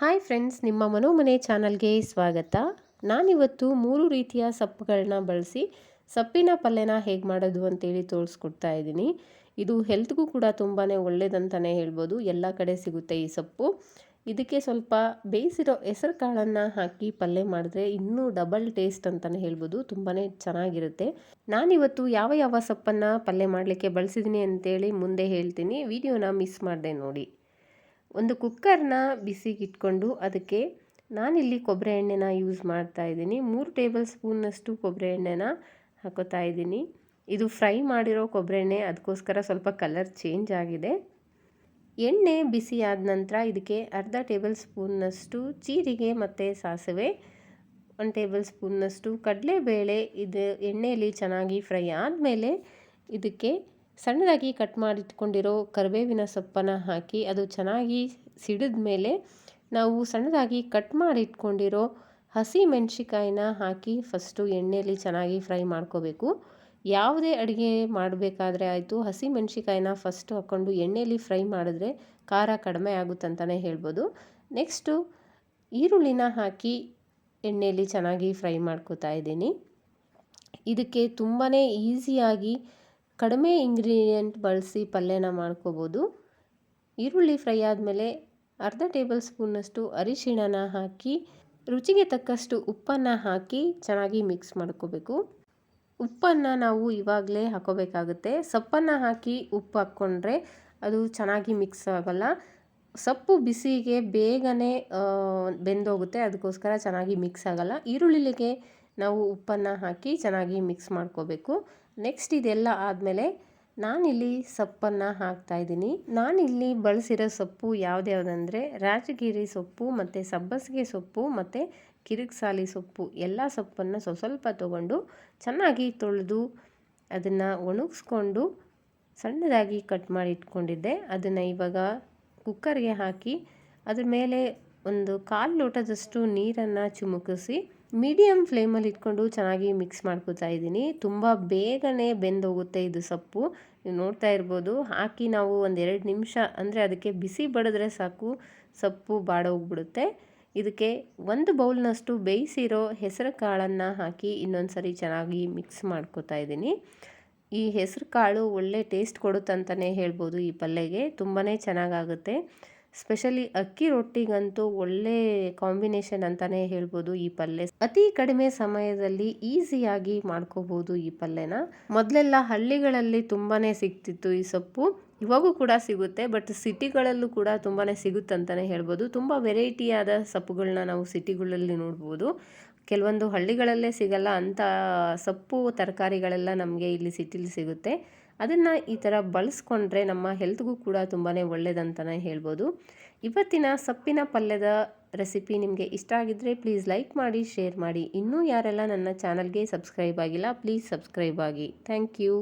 Hi friends, ನಿಮ್ಮ ಮನೋಮನೆ ಚಾನಲ್ಗೆ ಸ್ವಾಗತ. ನಾನಿವತ್ತು ಮೂರು ರೀತಿಯ ಸೊಪ್ಪುಗಳನ್ನ ಬಳಸಿ ಸೊಪ್ಪಿನ ಪಲ್ಯನ ಹೇಗೆ ಮಾಡೋದು ಅಂತೇಳಿ ತೋರಿಸ್ಕೊಡ್ತಾ ಇದ್ದೀನಿ. ಇದು ಹೆಲ್ತ್ಗೂ ಕೂಡ ತುಂಬಾ ಒಳ್ಳೇದಂತಲೇ ಹೇಳ್ಬೋದು. ಎಲ್ಲ ಕಡೆ ಸಿಗುತ್ತೆ ಈ ಸೊಪ್ಪು. ಇದಕ್ಕೆ ಸ್ವಲ್ಪ ಬೇಯಿಸಿರೋ ಹೆಸರು ಕಾಳನ್ನು ಹಾಕಿ ಪಲ್ಯ ಮಾಡಿದ್ರೆ ಇನ್ನೂ ಡಬಲ್ ಟೇಸ್ಟ್ ಅಂತಲೇ ಹೇಳ್ಬೋದು. ತುಂಬಾ ಚೆನ್ನಾಗಿರುತ್ತೆ. ನಾನಿವತ್ತು ಯಾವ ಯಾವ ಸೊಪ್ಪನ್ನು ಪಲ್ಯ ಮಾಡಲಿಕ್ಕೆ ಬಳಸಿದ್ದೀನಿ ಅಂತೇಳಿ ಮುಂದೆ ಹೇಳ್ತೀನಿ. ವಿಡಿಯೋನ ಮಿಸ್ ಮಾಡಿದೆ ನೋಡಿ. ಒಂದು ಕುಕ್ಕರ್ನ ಬಿಸಿಗೆ ಇಟ್ಕೊಂಡು ಅದಕ್ಕೆ ನಾನಿಲ್ಲಿ ಕೊಬ್ಬರಿ ಎಣ್ಣೆನ ಯೂಸ್ ಮಾಡ್ತಾ ಇದ್ದೀನಿ. ಮೂರು ಟೇಬಲ್ ಸ್ಪೂನ್ನಷ್ಟು ಕೊಬ್ಬರಿ ಎಣ್ಣೆನ ಹಾಕೋತಾ ಇದ್ದೀನಿ. ಇದು ಫ್ರೈ ಮಾಡಿರೋ ಕೊಬ್ಬರಿ ಎಣ್ಣೆ, ಅದಕ್ಕೋಸ್ಕರ ಸ್ವಲ್ಪ ಕಲರ್ ಚೇಂಜ್ ಆಗಿದೆ. ಎಣ್ಣೆ ಬಿಸಿ ಆದ ನಂತರ ಇದಕ್ಕೆ ಅರ್ಧ ಟೇಬಲ್ ಸ್ಪೂನ್ನಷ್ಟು ಜೀರಿಗೆ ಮತ್ತು ಸಾಸಿವೆ, ಒಂದು ಟೇಬಲ್ ಸ್ಪೂನ್ನಷ್ಟು ಕಡಲೆಬೇಳೆ, ಇದು ಎಣ್ಣೆಯಲ್ಲಿ ಚೆನ್ನಾಗಿ ಫ್ರೈ ಆದಮೇಲೆ ಇದಕ್ಕೆ ಸಣ್ಣದಾಗಿ ಕಟ್ ಮಾಡಿಟ್ಕೊಂಡಿರೋ ಕರಿಬೇವಿನ ಸೊಪ್ಪನ್ನು ಹಾಕಿ ಅದು ಚೆನ್ನಾಗಿ ಸಿಡಿದ ಮೇಲೆ ನಾವು ಸಣ್ಣದಾಗಿ ಕಟ್ ಮಾಡಿಟ್ಕೊಂಡಿರೋ ಹಸಿ ಮೆಣಸಿಕಾಯಿನ ಹಾಕಿ ಫಸ್ಟು ಎಣ್ಣೆಯಲ್ಲಿ ಚೆನ್ನಾಗಿ ಫ್ರೈ ಮಾಡ್ಕೋಬೇಕು. ಯಾವುದೇ ಅಡುಗೆ ಮಾಡಬೇಕಾದ್ರೆ ಆಯಿತು, ಹಸಿ ಮೆಣಸಿಕಾಯಿನ ಫಸ್ಟು ಹಾಕ್ಕೊಂಡು ಎಣ್ಣೆಯಲ್ಲಿ ಫ್ರೈ ಮಾಡಿದ್ರೆ ಖಾರ ಕಡಿಮೆ ಆಗುತ್ತಂತಲೇ ಹೇಳ್ಬೋದು. ನೆಕ್ಸ್ಟು ಈರುಳ್ಳಿನ ಹಾಕಿ ಎಣ್ಣೆಯಲ್ಲಿ ಚೆನ್ನಾಗಿ ಫ್ರೈ ಮಾಡ್ಕೋತಾ ಇದ್ದೀನಿ. ಇದಕ್ಕೆ ತುಂಬಾ ಈಸಿಯಾಗಿ ಕಡಿಮೆ ಇಂಗ್ರೀಡಿಯೆಂಟ್ ಬಳಸಿ ಪಲ್ಯನ ಮಾಡ್ಕೋಬೋದು. ಈರುಳ್ಳಿ ಫ್ರೈ ಆದಮೇಲೆ ಅರ್ಧ ಟೇಬಲ್ ಸ್ಪೂನಷ್ಟು ಅರಿಶಿಣನ ಹಾಕಿ, ರುಚಿಗೆ ತಕ್ಕಷ್ಟು ಉಪ್ಪನ್ನು ಹಾಕಿ ಚೆನ್ನಾಗಿ ಮಿಕ್ಸ್ ಮಾಡ್ಕೋಬೇಕು. ಉಪ್ಪನ್ನು ನಾವು ಇವಾಗಲೇ ಹಾಕೋಬೇಕಾಗುತ್ತೆ. ಸೊಪ್ಪನ್ನು ಹಾಕಿ ಉಪ್ಪು ಹಾಕ್ಕೊಂಡ್ರೆ ಅದು ಚೆನ್ನಾಗಿ ಮಿಕ್ಸ್ ಆಗೋಲ್ಲ. ಸೊಪ್ಪು ಬಿಸಿಗೆ ಬೇಗನೆ ಬೆಂದೋಗುತ್ತೆ. ಅದಕ್ಕೋಸ್ಕರ ಚೆನ್ನಾಗಿ ಮಿಕ್ಸ್ ಆಗೋಲ್ಲ. ಈರುಳ್ಳಿಗೆ ನಾವು ಉಪ್ಪನ್ನು ಹಾಕಿ ಚೆನ್ನಾಗಿ ಮಿಕ್ಸ್ ಮಾಡ್ಕೋಬೇಕು. ನೆಕ್ಸ್ಟ್ ಇದೆಲ್ಲ ಆದಮೇಲೆ ನಾನಿಲ್ಲಿ ಸೊಪ್ಪನ್ನು ಹಾಕ್ತಾಯಿದ್ದೀನಿ ನಾನಿಲ್ಲಿ ಬಳಸಿರೋ ಸೊಪ್ಪು ಯಾವುದ್ಯಾವುದಂದರೆ ರಾಜಗಿರಿ ಸೊಪ್ಪು ಮತ್ತು ಸಬ್ಬಸಿಗೆ ಸೊಪ್ಪು ಮತ್ತು ಕಿರಿಕ್ಸಾಲಿ ಸೊಪ್ಪು ಎಲ್ಲ ಸೊಪ್ಪನ್ನು ಸ್ವಲ್ಪ ಸ್ವಲ್ಪ ತೊಗೊಂಡು ಚೆನ್ನಾಗಿ ತೊಳೆದು ಅದನ್ನು ಒಣಗಿಸ್ಕೊಂಡು ಸಣ್ಣದಾಗಿ ಕಟ್ ಮಾಡಿ ಇಟ್ಕೊಂಡಿದ್ದೆ. ಅದನ್ನು ಇವಾಗ ಕುಕ್ಕರ್ಗೆ ಹಾಕಿ ಅದ್ರ ಮೇಲೆ ಒಂದು ಕಾಲು ಲೋಟದಷ್ಟು ನೀರನ್ನು ಚಿಮುಕಿಸಿ ಮೀಡಿಯಮ್ ಫ್ಲೇಮಲ್ಲಿ ಇಟ್ಕೊಂಡು ಚೆನ್ನಾಗಿ ಮಿಕ್ಸ್ ಮಾಡ್ಕೋತಾ ಇದ್ದೀನಿ. ತುಂಬ ಬೇಗನೆ ಬೆಂದೋಗುತ್ತೆ ಇದು ಸೊಪ್ಪು. ನೀವು ನೋಡ್ತಾ ಇರ್ಬೋದು, ಹಾಕಿ ನಾವು ಒಂದು ಎರಡು ನಿಮಿಷ, ಅಂದರೆ ಅದಕ್ಕೆ ಬಿಸಿ ಬಡಿದ್ರೆ ಸಾಕು, ಸೊಪ್ಪು ಬಾಡೋಗ್ಬಿಡುತ್ತೆ. ಇದಕ್ಕೆ ಒಂದು ಬೌಲ್ನಷ್ಟು ಬೇಯಿಸಿರೋ ಹೆಸರು ಕಾಳನ್ನು ಹಾಕಿ ಇನ್ನೊಂದು ಸರಿ ಚೆನ್ನಾಗಿ ಮಿಕ್ಸ್ ಮಾಡ್ಕೋತಾ ಇದ್ದೀನಿ. ಈ ಹೆಸರು ಕಾಳು ಒಳ್ಳೆ ಟೇಸ್ಟ್ ಕೊಡುತ್ತಂತಲೇ ಹೇಳ್ಬೋದು ಈ ಪಲ್ಯಗೆ. ತುಂಬಾ ಚೆನ್ನಾಗಾಗುತ್ತೆ. ಸ್ಪೆಷಲಿ ಅಕ್ಕಿ ರೊಟ್ಟಿಗಂತೂ ಒಳ್ಳೆ ಕಾಂಬಿನೇಷನ್ ಅಂತಲೇ ಹೇಳ್ಬೋದು ಈ ಪಲ್ಯ ಅತಿ ಕಡಿಮೆ ಸಮಯದಲ್ಲಿ ಈಸಿಯಾಗಿ ಮಾಡ್ಕೋಬಹುದು ಈ ಪಲ್ಯನ ಮೊದಲೆಲ್ಲ ಹಳ್ಳಿಗಳಲ್ಲಿ ತುಂಬಾನೇ ಸಿಗ್ತಿತ್ತು ಈ ಸೊಪ್ಪು. ಇವಾಗೂ ಕೂಡ ಸಿಗುತ್ತೆ, ಬಟ್ ಸಿಟಿಗಳಲ್ಲೂ ಕೂಡ ತುಂಬಾ ಸಿಗುತ್ತಂತಲೇ ಹೇಳ್ಬೋದು. ತುಂಬ ವೆರೈಟಿಯಾದ ಸೊಪ್ಪುಗಳನ್ನ ನಾವು ಸಿಟಿಗಳಲ್ಲಿ ನೋಡ್ಬೋದು. ಕೆಲವೊಂದು ಹಳ್ಳಿಗಳಲ್ಲೇ ಸಿಗಲ್ಲ, ಅಂಥ ಸೊಪ್ಪು ತರಕಾರಿಗಳೆಲ್ಲ ನಮಗೆ ಇಲ್ಲಿ ಸಿಟಿಲಿ ಸಿಗುತ್ತೆ. ಅದನ್ನು ಈ ಥರ ಬಳಸ್ಕೊಂಡ್ರೆ ನಮ್ಮ ಹೆಲ್ತ್ಗೂ ಕೂಡ ತುಂಬಾ ಒಳ್ಳೆಯದಂತಲೇ ಹೇಳ್ಬೋದು. ಇವತ್ತಿನ ಸೊಪ್ಪಿನ ಪಲ್ಯದ ರೆಸಿಪಿ ನಿಮಗೆ ಇಷ್ಟ ಆಗಿದ್ದರೆ ಪ್ಲೀಸ್ ಲೈಕ್ ಮಾಡಿ ಶೇರ್ ಮಾಡಿ. ಇನ್ನೂ ಯಾರೆಲ್ಲ ನನ್ನ ಚಾನಲ್ಗೆ ಸಬ್ಸ್ಕ್ರೈಬ್ ಆಗಿಲ್ಲ ಪ್ಲೀಸ್ ಸಬ್ಸ್ಕ್ರೈಬ್ ಆಗಿ. Thank you